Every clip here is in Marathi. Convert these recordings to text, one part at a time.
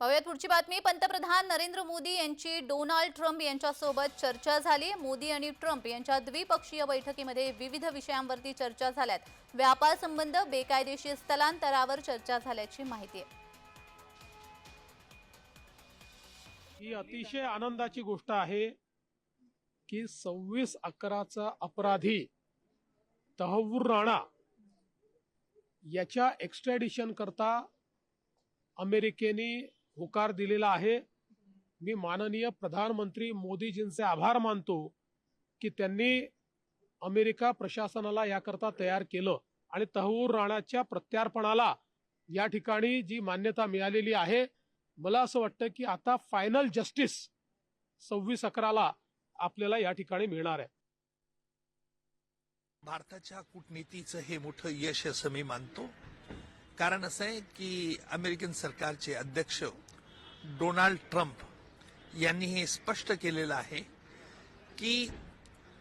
पाहूयात पुढची बातमी. पंतप्रधान नरेंद्र मोदी यांची डोनाल्ड ट्रम्प यांच्यासोबत चर्चा झाली. मोदी आणि ट्रम्प यांच्या द्विपक्षीय बैठकीमध्ये विविध विषयांवरती चर्चा झाल्यात. व्यापार संबंध बेकायदेशीर स्थलांतरावर चर्चा झाल्याची माहिती आहे. ही अतिशय आनंदाची गोष्ट आहे की सव्वीस अकराचा अपराधी तहवूर राणा याच्या एक्स्ट्रॅडिशन करता अमेरिकेने होकार दिलेला आहे. मी माननीय प्रधानमंत्री मोदीजींचे आभार मानतो की त्यांनी अमेरिका प्रशासनाला याकरता तयार केलं आणि तहवूर राणाच्या प्रत्यार्पणाला या ठिकाणी जी मान्यता मिळालेली आहे मला असं वाटतं की आता फायनल जस्टिस सव्वीस अकराला आपल्याला या ठिकाणी मिळणार आहे. भारताच्या कूटनीतीचं हे मोठं यश असं मी मानतो. कारण असं आहे की अमेरिकन सरकारचे अध्यक्ष डोनाल्ड ट्रम्प यांनी हे स्पष्ट केलेलं आहे की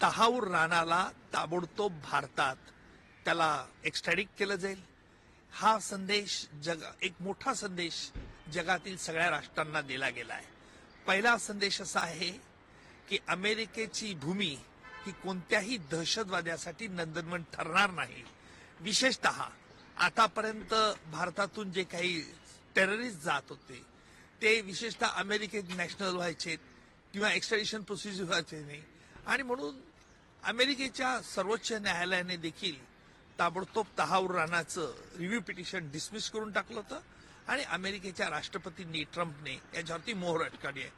तहाऊर राणाला ताबडतोब भारतात त्याला एक्स्ट्रॅडिक्ट केलं जाईल. हा संदेश जग एक मोठा संदेश जगातील सगळ्या राष्ट्रांना दिला गेला आहे. पहिला संदेश असा आहे की अमेरिकेची भूमी ही कोणत्याही दहशतवाद्यासाठी नंदनवन ठरणार नाही. विशेषतः आतापर्यंत भारतातून जे काही टेररिस्ट जात होते ते विशेषतः अमेरिकेत नॅशनल व्हायचे किंवा एक्स्ट्रॅडिशन प्रोसिजर व्हायचे नाही. आणि म्हणून अमेरिकेच्या सर्वोच्च न्यायालयाने देखील ताबडतोब तहावर राणाचं रिव्ह्यू पिटिशन डिसमिस करून टाकलं होतं. आणि अमेरिकेच्या राष्ट्रपतींनी ट्रम्पने याच्यावरती मोहर अटकाली आहे.